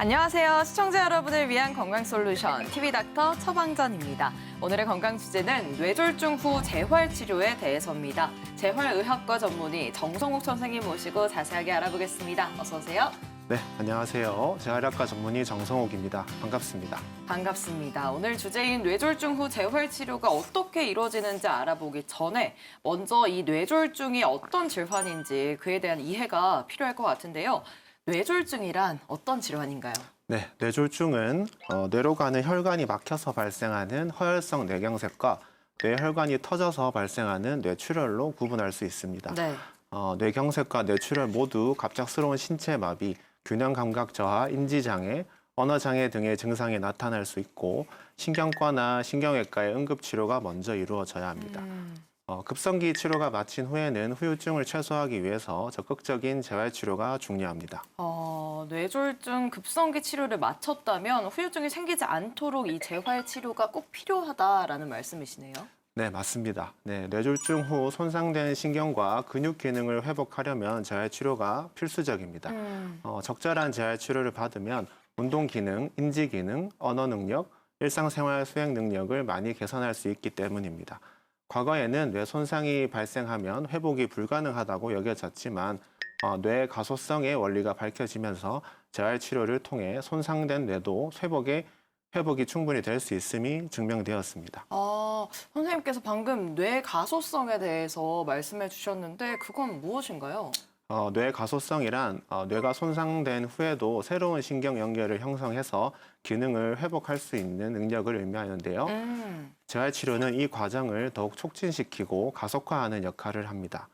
안녕하세요. 시청자 여러분을 위한 건강 솔루션 TV 닥터 처방전입니다. 오늘의 건강 주제는 뇌졸중 후 재활 치료에 대해서입니다. 재활의학과 전문의 정성욱 선생님 모시고 자세하게 알아보겠습니다. 어서 오세요. 네, 안녕하세요. 재활학과 전문의 정성옥입니다. 반갑습니다. 반갑습니다. 오늘 주제인 뇌졸중 후 재활 치료가 어떻게 이루어지는지 알아보기 전에 먼저 이 뇌졸중이 어떤 질환인지 그에 대한 이해가 필요할 것 같은데요. 뇌졸중이란 어떤 질환인가요? 네, 뇌졸중은 어, 뇌로 가는 혈관이 막혀서 발생하는 허혈성 뇌경색과 뇌혈관이 터져서 발생하는 뇌출혈로 구분할 수 있습니다. 네. 어, 뇌경색과 뇌출혈 모두 갑작스러운 신체 마비, 균형 감각 저하, 인지 장애, 언어 장애 등의 증상이 나타날 수 있고 신경과나 신경외과의 응급 치료가 먼저 이루어져야 합니다. 음, 어, 급성기 치료가 마친 후에는 후유증을 최소화하기 위해서 적극적인 재활 치료가 중요합니다. 어, 뇌졸중 급성기 치료를 마쳤다면 후유증이 생기지 않도록 이 재활 치료가 꼭 필요하다라는 말씀이시네요. 네, 맞습니다. 네, 뇌졸중 후 손상된 신경과 근육 기능을 회복하려면 재활 치료가 필수적입니다. 음, 어, 적절한 재활 치료를 받으면 운동 기능, 인지 기능, 언어 능력, 일상생활 수행 능력을 많이 개선할 수 있기 때문입니다. 과거에는 뇌 손상이 발생하면 회복이 불가능하다고 여겨졌지만 어, 뇌 가소성의 원리가 밝혀지면서 재활 치료를 통해 손상된 뇌도 회복에 회복이 충분히 될 수 있음이 증명되었습니다. 아, 선생님께서 방금 뇌 가소성에 대해서 말씀해 주셨는데 그건 무엇인가요? 어, 뇌 가소성이란 어, 뇌가 손상된 후에도 새로운 신경 연결을 형성해서 기능을 회복할 수 있는 능력을 의미하는데요. 음, 재활 치료는 이 과정을 더욱 촉진시키고 가속화하는 역할을 합니다.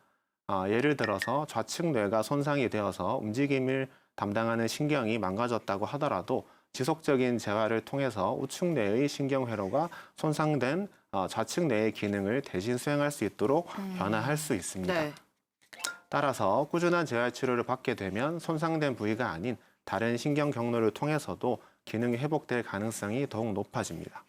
아, 예를 들어서 좌측 뇌가 손상이 되어서 움직임을 담당하는 신경이 망가졌다고 하더라도 지속적인 재활을 통해서 우측 뇌의 신경 회로가 손상된 어, 좌측 뇌의 기능을 대신 수행할 수 있도록 변화할 수 있습니다. 네. 따라서 꾸준한 재활 치료를 받게 되면 손상된 부위가 아닌 다른 신경 경로를 통해서도 기능이 회복될 가능성이 더욱 높아집니다.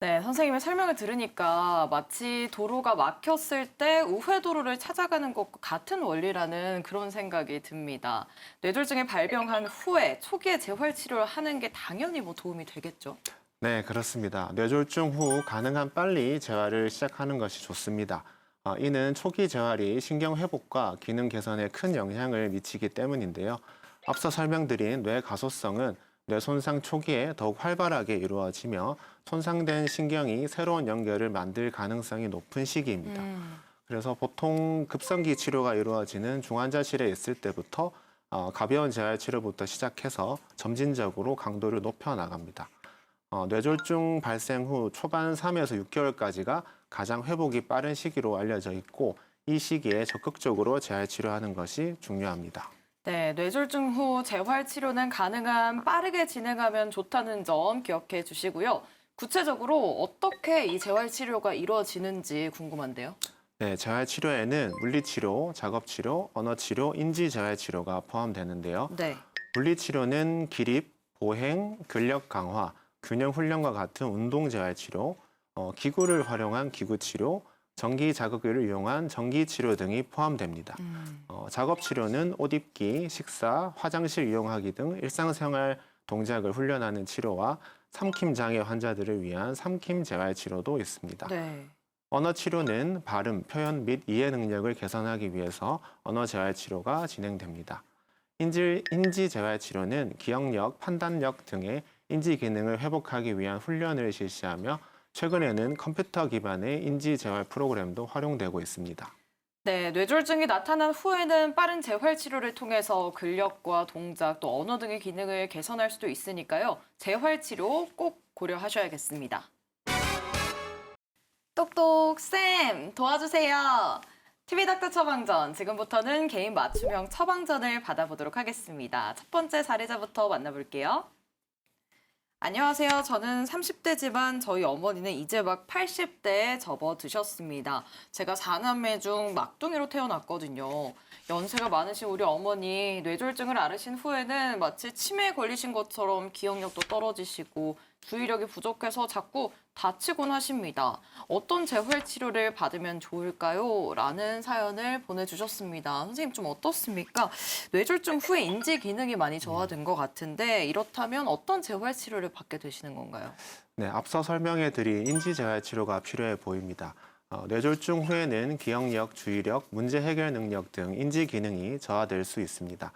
네, 선생님의 설명을 들으니까 마치 도로가 막혔을 때 우회 도로를 찾아가는 것과 같은 원리라는 그런 생각이 듭니다. 뇌졸중이 발병한 후에 초기에 재활 치료를 하는 게 당연히 뭐 도움이 되겠죠. 네, 그렇습니다. 뇌졸중 후 가능한 빨리 재활을 시작하는 것이 좋습니다. 어, 이는 초기 재활이 신경 회복과 기능 개선에 큰 영향을 미치기 때문인데요. 앞서 설명드린 뇌 가소성은 뇌 손상 초기에 더욱 활발하게 이루어지며 손상된 신경이 새로운 연결을 만들 가능성이 높은 시기입니다. 음, 그래서 보통 급성기 치료가 이루어지는 중환자실에 있을 때부터 어, 가벼운 재활 치료부터 시작해서 점진적으로 강도를 높여 나갑니다. 어, 뇌졸중 발생 후 초반 3에서 6개월까지가 가장 회복이 빠른 시기로 알려져 있고 이 시기에 적극적으로 재활 치료하는 것이 중요합니다. 네, 뇌졸중 후 재활 치료는 가능한 빠르게 진행하면 좋다는 점 기억해 주시고요. 구체적으로 어떻게 이 재활 치료가 이루어지는지 궁금한데요. 네, 재활 치료에는 물리 치료, 작업 치료, 언어 치료, 인지 재활 치료가 포함되는데요. 네. 물리 치료는 기립, 보행, 근력 강화, 균형 훈련과 같은 운동 재활 치료, 어, 기구를 활용한 기구 치료, 전기 자극을 이용한 전기 치료 등이 포함됩니다. 음, 어, 작업 치료는 옷 입기, 식사, 화장실 이용하기 등 일상생활 동작을 훈련하는 치료와 삼킴 장애 환자들을 위한 삼킴 재활 치료도 있습니다. 네. 언어 치료는 발음, 표현 및 이해 능력을 개선하기 위해서 언어 재활 치료가 진행됩니다. 인지, 인지 재활 치료는 기억력, 판단력 등의 인지 기능을 회복하기 위한 훈련을 실시하며 최근에는 컴퓨터 기반의 인지 재활 프로그램도 활용되고 있습니다. 네, 뇌졸중이 나타난 후에는 빠른 재활 치료를 통해서 근력과 동작 또 언어 등의 기능을 개선할 수도 있으니까요. 재활 치료 꼭 고려하셔야겠습니다. 똑똑 쌤 도와주세요. TV 닥터 처방전 지금부터는 개인 맞춤형 처방전을 받아보도록 하겠습니다. 첫 번째 사례자부터 만나볼게요. 안녕하세요. 저는 30대지만 저희 어머니는 이제 막 80대에 접어드셨습니다. 제가 4남매 중 막둥이로 태어났거든요. 연세가 많으신 우리 어머니 뇌졸중을 앓으신 후에는 마치 치매에 걸리신 것처럼 기억력도 떨어지시고 주의력이 부족해서 자꾸 다치곤 하십니다. 어떤 재활 치료를 받으면 좋을까요? 라는 사연을 보내주셨습니다. 선생님 좀 어떻습니까? 뇌졸중 후에 인지 기능이 많이 저하된 것 같은데 이렇다면 어떤 재활 치료를 받게 되시는 건가요? 네, 앞서 설명해 드린 인지재활 치료가 필요해 보입니다. 어, 뇌졸중 후에는 기억력, 주의력, 문제 해결 능력 등 인지 기능이 저하될 수 있습니다.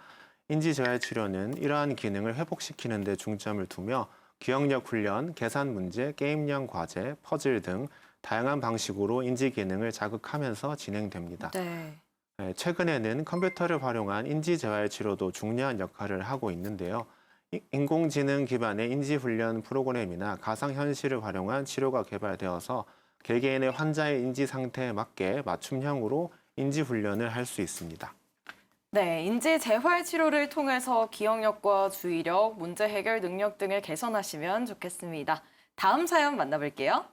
인지 재활 치료는 이러한 기능을 회복시키는 데 중점을 두며 기억력 훈련, 계산 문제, 게임형 과제, 퍼즐 등 다양한 방식으로 인지 기능을 자극하면서 진행됩니다. 네. 네, 최근에는 컴퓨터를 활용한 인지 재활 치료도 중요한 역할을 하고 있는데요. 이- 인공지능 기반의 인지훈련 프로그램이나 가상현실을 활용한 치료가 개발되어서 개개인의 환자의 인지 상태에 맞게 맞춤형으로 인지훈련을 할 수 있습니다. 네, 인지 재활 치료를 통해서 기억력과 주의력, 문제 해결 능력 등을 개선하시면 좋겠습니다. 다음 사연 만나볼게요.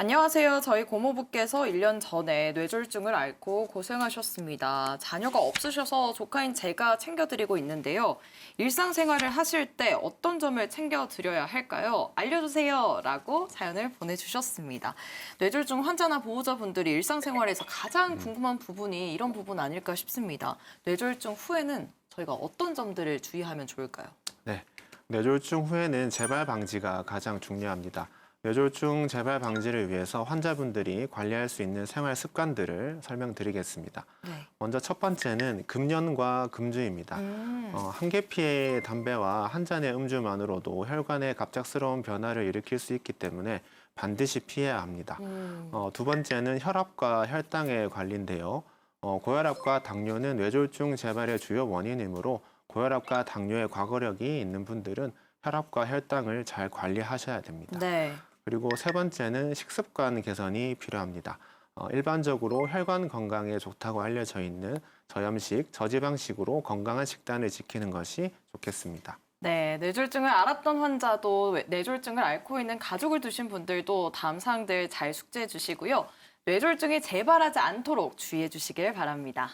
안녕하세요. 저희 고모부께서 1년 전에 뇌졸중을 앓고 고생하셨습니다. 자녀가 없으셔서 조카인 제가 챙겨드리고 있는데요. 일상생활을 하실 때 어떤 점을 챙겨드려야 할까요? 알려주세요. 라고 사연을 보내주셨습니다. 뇌졸중 환자나 보호자분들이 일상생활에서 가장 궁금한 부분이 이런 부분 아닐까 싶습니다. 뇌졸중 후에는 저희가 어떤 점들을 주의하면 좋을까요? 네, 뇌졸중 후에는 재발 방지가 가장 중요합니다. 뇌졸중 재발 방지를 위해서 환자분들이 관리할 수 있는 생활 습관들을 설명드리겠습니다. 네. 먼저 첫 번째는 금연과 금주입니다. 음. 어, 한 개 피의 담배와 한 잔의 음주만으로도 혈관에 갑작스러운 변화를 일으킬 수 있기 때문에 반드시 피해야 합니다. 음. 어, 두 번째는 혈압과 혈당의 관리인데요. 어, 고혈압과 당뇨는 뇌졸중 재발의 주요 원인이므로 고혈압과 당뇨의 과거력이 있는 분들은 혈압과 혈당을 잘 관리하셔야 됩니다. 네. 그리고 세 번째는 식습관 개선이 필요합니다. 어, 일반적으로 혈관 건강에 좋다고 알려져 있는 저염식, 저지방식으로 건강한 식단을 지키는 것이 좋겠습니다. 네, 뇌졸중을 앓았던 환자도 뇌- 뇌졸중을 앓고 있는 가족을 두신 분들도 다음 사항들 잘 숙지해 주시고요. 뇌졸중이 재발하지 않도록 주의해 주시길 바랍니다.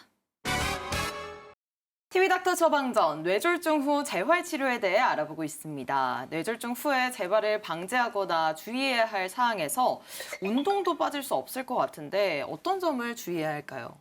TV닥터 처방전 뇌졸중 후 재활 치료에 대해 알아보고 있습니다. 뇌졸중 후에 재발을 방지하거나 주의해야 할 사항에서 운동도 빠질 수 없을 것 같은데 어떤 점을 주의해야 할까요?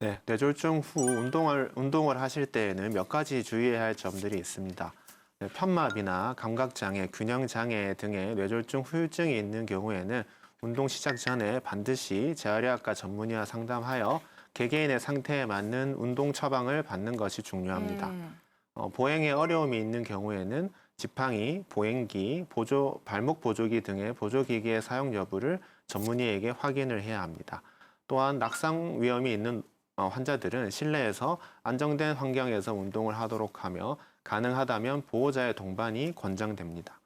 네, 뇌졸중 후 운동을, 운동을 하실 때에는 몇 가지 주의해야 할 점들이 있습니다. 네, 편마비나 감각장애, 균형장애 등의 뇌졸중 후유증이 있는 경우에는 운동 시작 전에 반드시 재활의학과 전문의와 상담하여 개개인의 상태에 맞는 운동 처방을 받는 것이 중요합니다. 음, 어, 보행에 어려움이 있는 경우에는 지팡이, 보행기, 보조, 발목 보조기 등의 보조기기의 사용 여부를 전문의에게 확인을 해야 합니다. 또한 낙상 위험이 있는 어, 환자들은 실내에서 안정된 환경에서 운동을 하도록 하며 가능하다면 보호자의 동반이 권장됩니다.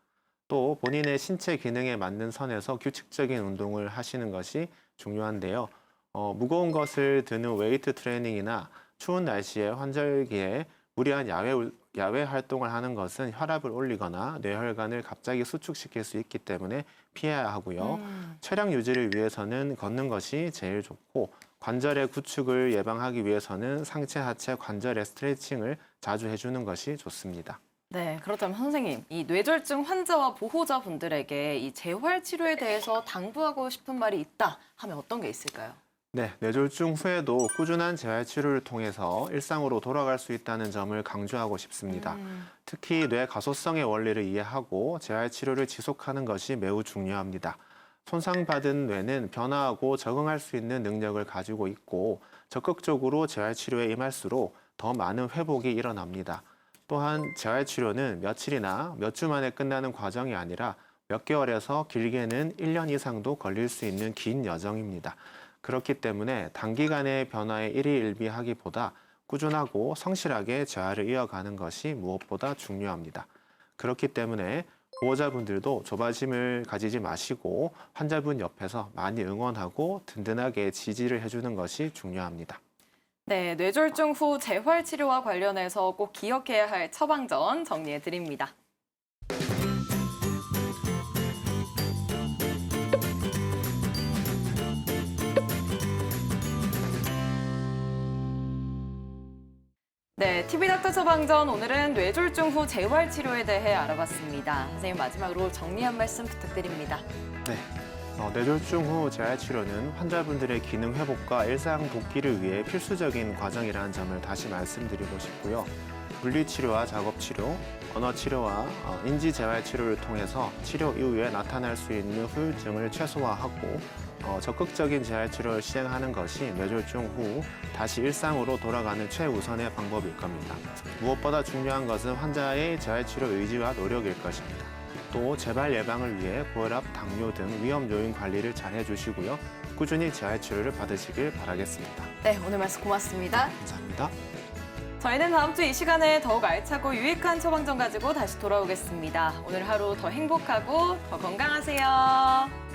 또 본인의 신체 기능에 맞는 선에서 규칙적인 운동을 하시는 것이 중요한데요. 어, 무거운 것을 드는 웨이트 트레이닝이나 추운 날씨에 환절기에 무리한 야외, 울- 야외 활동을 하는 것은 혈압을 올리거나 뇌혈관을 갑자기 수축시킬 수 있기 때문에 피해야 하고요. 음. 체력 유지를 위해서는 걷는 것이 제일 좋고 관절의 구축을 예방하기 위해서는 상체 하체 관절의 스트레칭을 자주 해주는 것이 좋습니다. 네, 그렇다면 선생님, 이 뇌졸중 환자와 보호자분들에게 이 재활 치료에 대해서 당부하고 싶은 말이 있다 하면 어떤 게 있을까요? 네, 뇌졸중 후에도 꾸준한 재활 치료를 통해서 일상으로 돌아갈 수 있다는 점을 강조하고 싶습니다. 음, 특히 뇌 가소성의 원리를 이해하고 재활 치료를 지속하는 것이 매우 중요합니다. 손상받은 뇌는 변화하고 적응할 수 있는 능력을 가지고 있고 적극적으로 재활 치료에 임할수록 더 많은 회복이 일어납니다. 또한 재활 치료는 며칠이나 몇 주 만에 끝나는 과정이 아니라 몇 개월에서 길게는 1년 이상도 걸릴 수 있는 긴 여정입니다. 그렇기 때문에 단기간의 변화에 일희일비하기보다 꾸준하고 성실하게 재활을 이어가는 것이 무엇보다 중요합니다. 그렇기 때문에 보호자분들도 조바심을 가지지 마시고 환자분 옆에서 많이 응원하고 든든하게 지지를 해주는 것이 중요합니다. 네, 뇌졸중 후 재활 치료와 관련해서 꼭 기억해야 할 처방전 정리해 드립니다. 네, TV 닥터 처방전 오늘은 뇌졸중 후 재활 치료에 대해 알아봤습니다. 선생님 마지막으로 정리 한 말씀 부탁드립니다. 네. 어, 뇌졸중 후 재활 치료는 환자분들의 기능 회복과 일상 복귀를 위해 필수적인 과정이라는 점을 다시 말씀드리고 싶고요. 물리 치료와 작업 치료, 언어 치료와 어, 인지 재활 치료를 통해서 치료 이후에 나타날 수 있는 후유증을 최소화하고 어, 적극적인 재활 치료를 시행하는 것이 뇌졸중 후 다시 일상으로 돌아가는 최우선의 방법일 겁니다. 무엇보다 중요한 것은 환자의 재활 치료 의지와 노력일 것입니다. 또 재발 예방을 위해 고혈압, 당뇨 등 위험 요인 관리를 잘 해주시고요. 꾸준히 재활 치료를 받으시길 바라겠습니다. 네, 오늘 말씀 고맙습니다. 감사합니다. 저희는 다음 주 이 시간에 더욱 알차고 유익한 처방전 가지고 다시 돌아오겠습니다. 오늘 하루 더 행복하고 더 건강하세요.